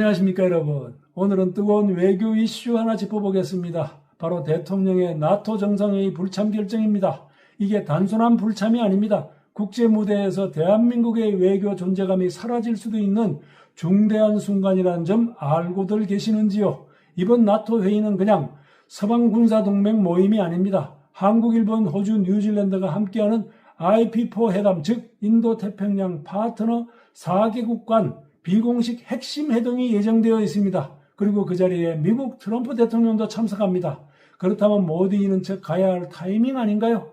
안녕하십니까 여러분. 오늘은 뜨거운 외교 이슈 하나 짚어보겠습니다. 바로 대통령의 나토 정상회의 불참 결정입니다. 이게 단순한 불참이 아닙니다. 국제 무대에서 대한민국의 외교 존재감이 사라질 수도 있는 중대한 순간이라는 점 알고들 계시는지요? 이번 나토 회의는 그냥 서방 군사 동맹 모임이 아닙니다. 한국, 일본, 호주, 뉴질랜드가 함께하는 IP4 회담, 즉 인도 태평양 파트너 4개국 간 비공식 핵심 회동이 예정되어 있습니다. 그리고 그 자리에 미국 트럼프 대통령도 참석합니다. 그렇다면 모디는 즉 가야 할 타이밍 아닌가요?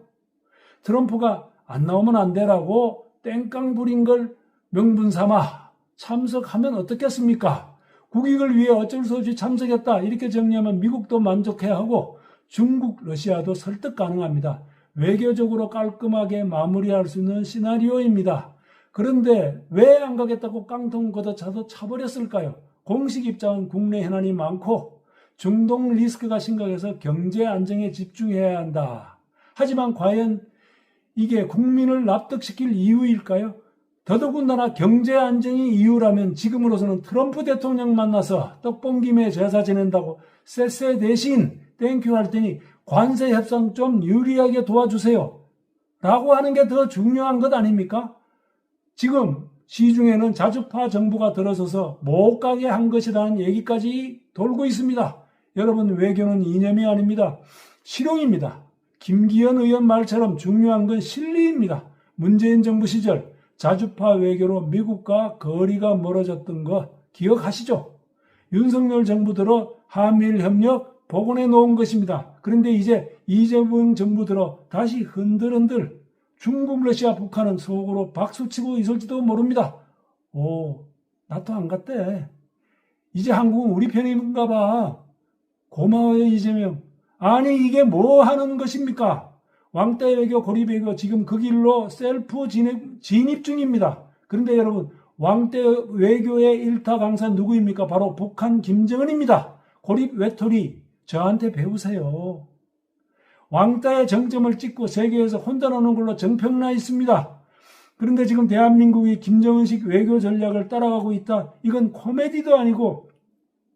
트럼프가 안 나오면 안 되라고 땡깡 부린 걸 명분 삼아 참석하면 어떻겠습니까? 국익을 위해 어쩔 수 없이 참석했다. 이렇게 정리하면 미국도 만족해야 하고 중국, 러시아도 설득 가능합니다. 외교적으로 깔끔하게 마무리할 수 있는 시나리오입니다. 그런데 왜 안 가겠다고 깡통 걷어차서 차버렸을까요? 공식 입장은 국내 현안이 많고 중동 리스크가 심각해서 경제 안정에 집중해야 한다. 하지만 과연 이게 국민을 납득시킬 이유일까요? 더더군다나 경제 안정이 이유라면 지금으로서는 트럼프 대통령 만나서 떡봉김에 제사 지낸다고 쎄쎄 대신 땡큐 할 테니 관세 협상 좀 유리하게 도와주세요. 라고 하는 게 더 중요한 것 아닙니까? 지금 시중에는 자주파 정부가 들어서서 못 가게 한 것이라는 얘기까지 돌고 있습니다. 여러분 외교는 이념이 아닙니다. 실용입니다. 김기현 의원 말처럼 중요한 건 실리입니다. 문재인 정부 시절 자주파 외교로 미국과 거리가 멀어졌던 거 기억하시죠? 윤석열 정부 들어 한미일 협력 복원해 놓은 것입니다. 그런데 이제 이재명 정부 들어 다시 흔들흔들 중국, 러시아, 북한은 속으로 박수치고 있을지도 모릅니다. 오, 나토 안 갔대. 이제 한국은 우리 편인가 봐. 고마워요, 이재명. 아니, 이게 뭐 하는 것입니까? 왕따 외교, 고립 외교, 지금 그 길로 셀프 진입, 진입 중입니다. 그런데 여러분, 왕따 외교의 일타 강사 누구입니까? 바로 북한 김정은입니다. 고립 외톨이, 저한테 배우세요. 왕따의 정점을 찍고 세계에서 혼자 노는 걸로 정평나 있습니다. 그런데 지금 대한민국이 김정은식 외교 전략을 따라가고 있다. 이건 코미디도 아니고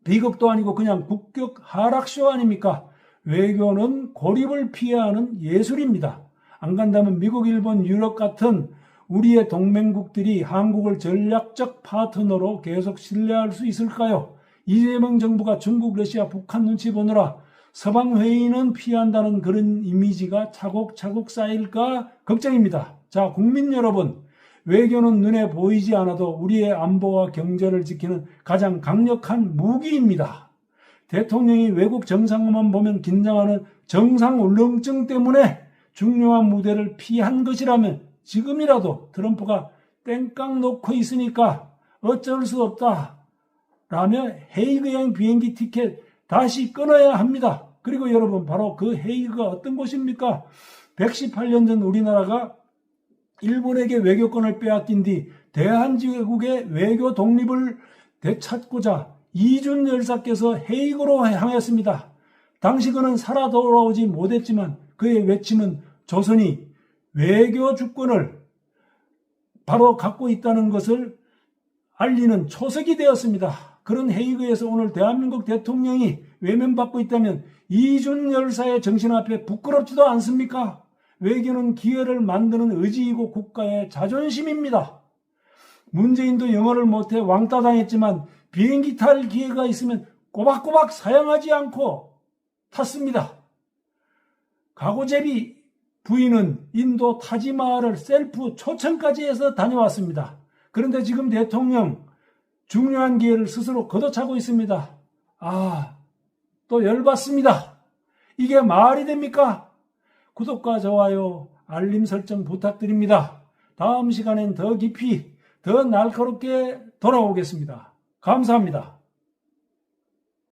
비극도 아니고 그냥 국격 하락쇼 아닙니까? 외교는 고립을 피해야 하는 예술입니다. 안 간다면 미국, 일본, 유럽 같은 우리의 동맹국들이 한국을 전략적 파트너로 계속 신뢰할 수 있을까요? 이재명 정부가 중국, 러시아, 북한 눈치 보느라 서방 회의는 피한다는 그런 이미지가 차곡차곡 쌓일까 걱정입니다. 자, 국민 여러분, 외교는 눈에 보이지 않아도 우리의 안보와 경제를 지키는 가장 강력한 무기입니다. 대통령이 외국 정상만 보면 긴장하는 정상 울렁증 때문에 중요한 무대를 피한 것이라면 지금이라도 트럼프가 땡깡 놓고 있으니까 어쩔 수 없다. 라며 헤이그행 비행기 티켓 다시 끊어야 합니다. 그리고 여러분 바로 그 헤이그가 어떤 곳입니까? 118년 전 우리나라가 일본에게 외교권을 빼앗긴 뒤 대한제국의 외교 독립을 되찾고자 이준 열사께서 헤이그로 향했습니다. 당시 그는 살아 돌아오지 못했지만 그의 외침은 조선이 외교 주권을 바로 갖고 있다는 것을 알리는 초석이 되었습니다. 그런 헤이그에서 오늘 대한민국 대통령이 외면받고 있다면 이준 열사의 정신 앞에 부끄럽지도 않습니까? 외교는 기회를 만드는 의지이고 국가의 자존심입니다. 문재인도 영어를 못해 왕따 당했지만 비행기 탈 기회가 있으면 꼬박꼬박 사양하지 않고 탔습니다. 가고제비 부인은 인도 타지마를 셀프 초청까지 해서 다녀왔습니다. 그런데 지금 대통령 중요한 기회를 스스로 걷어차고 있습니다. 아, 또 열받습니다. 이게 말이 됩니까? 구독과 좋아요, 알림 설정 부탁드립니다. 다음 시간엔 더 깊이, 더 날카롭게 돌아오겠습니다. 감사합니다.